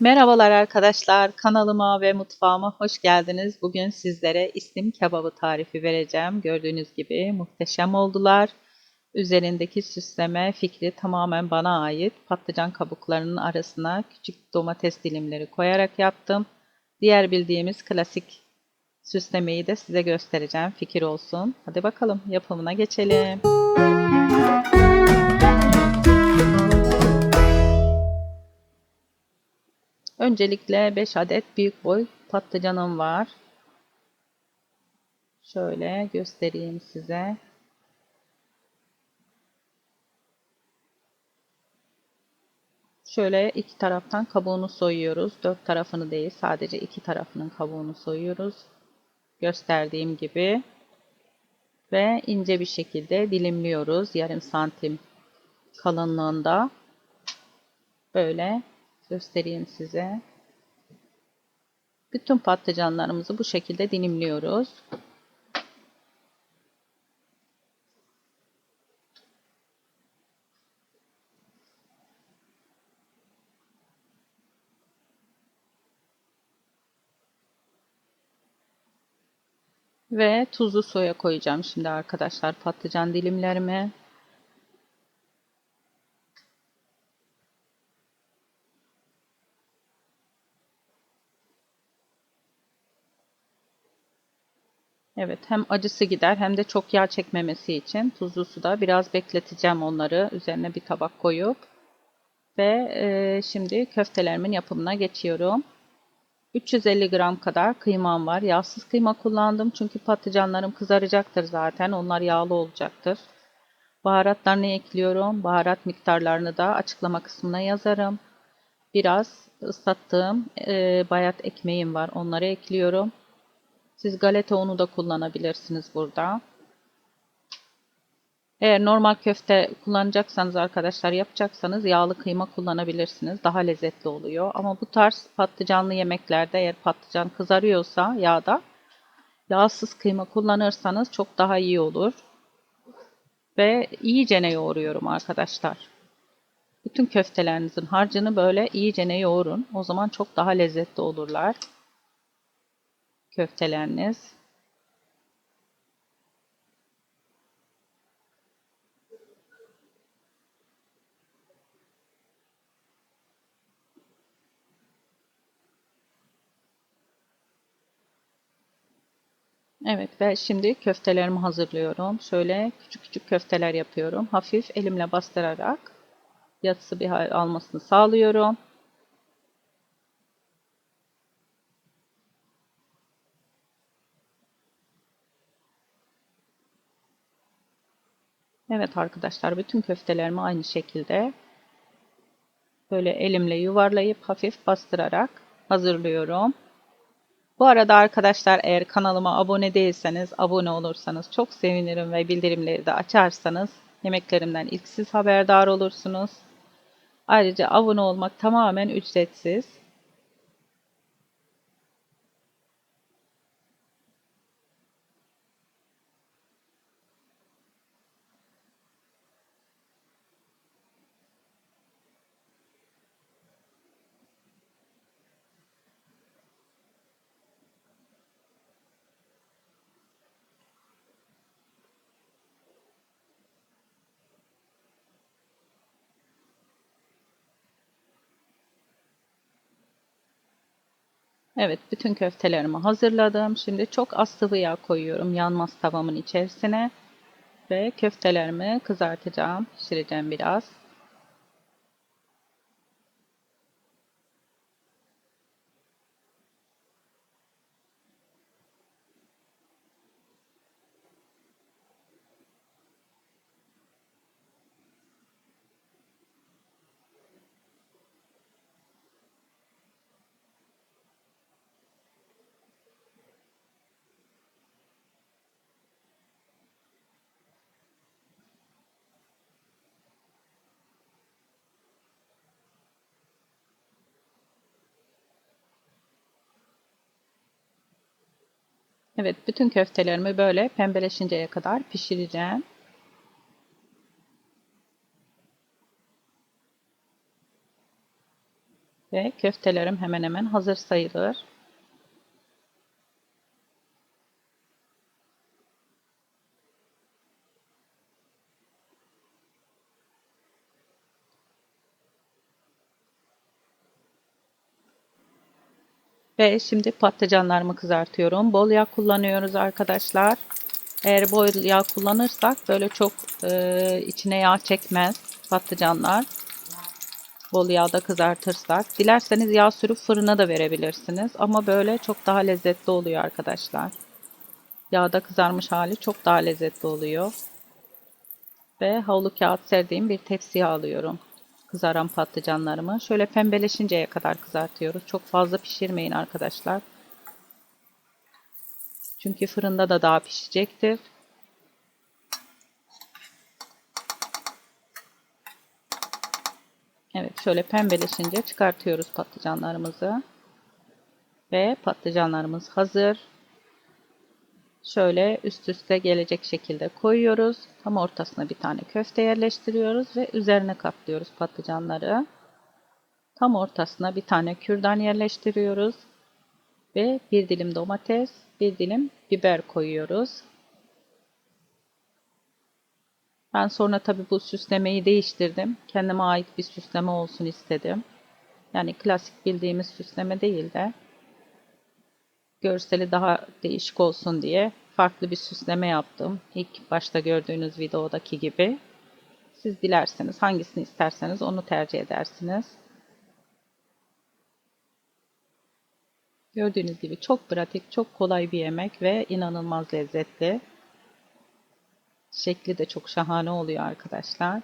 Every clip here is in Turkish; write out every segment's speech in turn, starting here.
Merhabalar arkadaşlar, kanalıma ve mutfağıma hoş geldiniz. Bugün sizlere islim kebabı tarifi vereceğim. Gördüğünüz gibi muhteşem oldular. Üzerindeki süsleme fikri tamamen bana ait. Patlıcan kabuklarının arasına küçük domates dilimleri koyarak yaptım. Diğer bildiğimiz klasik süslemeyi de size göstereceğim. Fikir olsun. Hadi bakalım yapımına geçelim. Öncelikle 5 adet büyük boy patlıcanım var. Şöyle göstereyim size. Şöyle iki taraftan kabuğunu soyuyoruz. Dört tarafını değil sadece iki tarafının kabuğunu soyuyoruz. Gösterdiğim gibi. Ve ince bir şekilde dilimliyoruz. Yarım santim kalınlığında. Böyle göstereyim size. Bütün patlıcanlarımızı bu şekilde dilimliyoruz. Ve tuzlu soya koyacağım şimdi arkadaşlar patlıcan dilimlerime. Evet hem acısı gider hem de çok yağ çekmemesi için tuzlu suda biraz bekleteceğim onları üzerine bir tabak koyup ve e, şimdi köftelerimin yapımına geçiyorum. 350 gram kadar kıymam var. Yağsız kıyma kullandım çünkü patlıcanlarım kızaracaktır zaten. Onlar yağlı olacaktır. Baharatlarını ekliyorum. Baharat miktarlarını da açıklama kısmına yazarım. Biraz ıslattığım e, bayat ekmeğim var. Onları ekliyorum. Siz galeta unu da kullanabilirsiniz burada. Eğer normal köfte kullanacaksanız arkadaşlar yapacaksanız yağlı kıyma kullanabilirsiniz. Daha lezzetli oluyor. Ama bu tarz patlıcanlı yemeklerde eğer patlıcan kızarıyorsa yağda yağsız kıyma kullanırsanız çok daha iyi olur. Ve iyicene yoğuruyorum arkadaşlar. Bütün köftelerinizin harcını böyle iyicene yoğurun. O zaman çok daha lezzetli olurlar köfteleriniz. Evet ve şimdi köftelerimi hazırlıyorum. Şöyle küçük küçük köfteler yapıyorum. Hafif elimle bastırarak yatsı bir hal almasını sağlıyorum. Evet arkadaşlar bütün köftelerimi aynı şekilde böyle elimle yuvarlayıp hafif bastırarak hazırlıyorum. Bu arada arkadaşlar eğer kanalıma abone değilseniz abone olursanız çok sevinirim ve bildirimleri de açarsanız yemeklerimden ilk siz haberdar olursunuz. Ayrıca abone olmak tamamen ücretsiz. Evet, bütün köftelerimi hazırladım. Şimdi çok az sıvı yağ koyuyorum yanmaz tavamın içerisine. Ve köftelerimi kızartacağım, pişireceğim biraz. Evet, bütün köftelerimi böyle pembeleşinceye kadar pişireceğim. Ve köftelerim hemen hemen hazır sayılır. Ve şimdi patlıcanlarımı kızartıyorum. Bol yağ kullanıyoruz arkadaşlar. Eğer bol yağ kullanırsak böyle çok e, içine yağ çekmez patlıcanlar. Bol yağda kızartırsak. Dilerseniz yağ sürüp fırına da verebilirsiniz. Ama böyle çok daha lezzetli oluyor arkadaşlar. Yağda kızarmış hali çok daha lezzetli oluyor. Ve havlu kağıt serdiğim bir tepsiye alıyorum kızaran patlıcanlarımı. Şöyle pembeleşinceye kadar kızartıyoruz. Çok fazla pişirmeyin arkadaşlar. Çünkü fırında da daha pişecektir. Evet şöyle pembeleşince çıkartıyoruz patlıcanlarımızı. Ve patlıcanlarımız hazır. Şöyle üst üste gelecek şekilde koyuyoruz. Tam ortasına bir tane köfte yerleştiriyoruz ve üzerine katlıyoruz patlıcanları. Tam ortasına bir tane kürdan yerleştiriyoruz. Ve bir dilim domates, bir dilim biber koyuyoruz. Ben sonra tabi bu süslemeyi değiştirdim. Kendime ait bir süsleme olsun istedim. Yani klasik bildiğimiz süsleme değil de görseli daha değişik olsun diye farklı bir süsleme yaptım. İlk başta gördüğünüz videodaki gibi. Siz dilerseniz hangisini isterseniz onu tercih edersiniz. Gördüğünüz gibi çok pratik, çok kolay bir yemek ve inanılmaz lezzetli. Şekli de çok şahane oluyor arkadaşlar.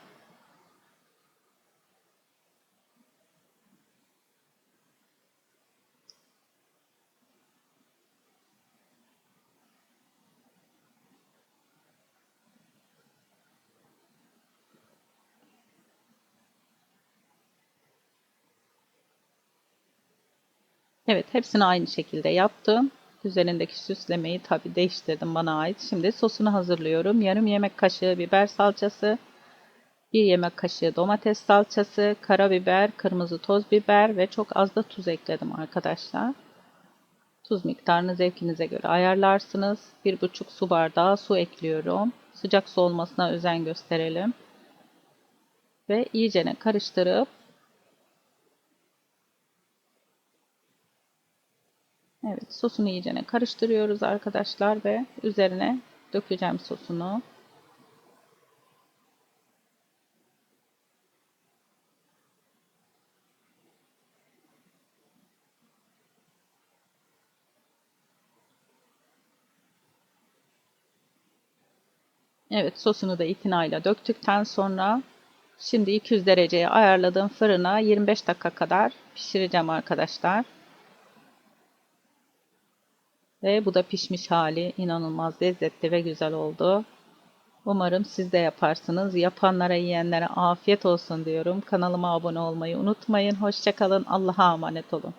Evet hepsini aynı şekilde yaptım. Üzerindeki süslemeyi tabi değiştirdim bana ait. Şimdi sosunu hazırlıyorum. Yarım yemek kaşığı biber salçası, bir yemek kaşığı domates salçası, karabiber, kırmızı toz biber ve çok az da tuz ekledim arkadaşlar. Tuz miktarını zevkinize göre ayarlarsınız. Bir buçuk su bardağı su ekliyorum. Sıcak su olmasına özen gösterelim. Ve iyicene karıştırıp Evet sosunu iyicene karıştırıyoruz arkadaşlar ve üzerine dökeceğim sosunu. Evet sosunu da itinayla döktükten sonra şimdi 200 dereceye ayarladığım fırına 25 dakika kadar pişireceğim arkadaşlar. Ve bu da pişmiş hali inanılmaz lezzetli ve güzel oldu. Umarım siz de yaparsınız. Yapanlara yiyenlere afiyet olsun diyorum. Kanalıma abone olmayı unutmayın. Hoşçakalın. Allah'a emanet olun.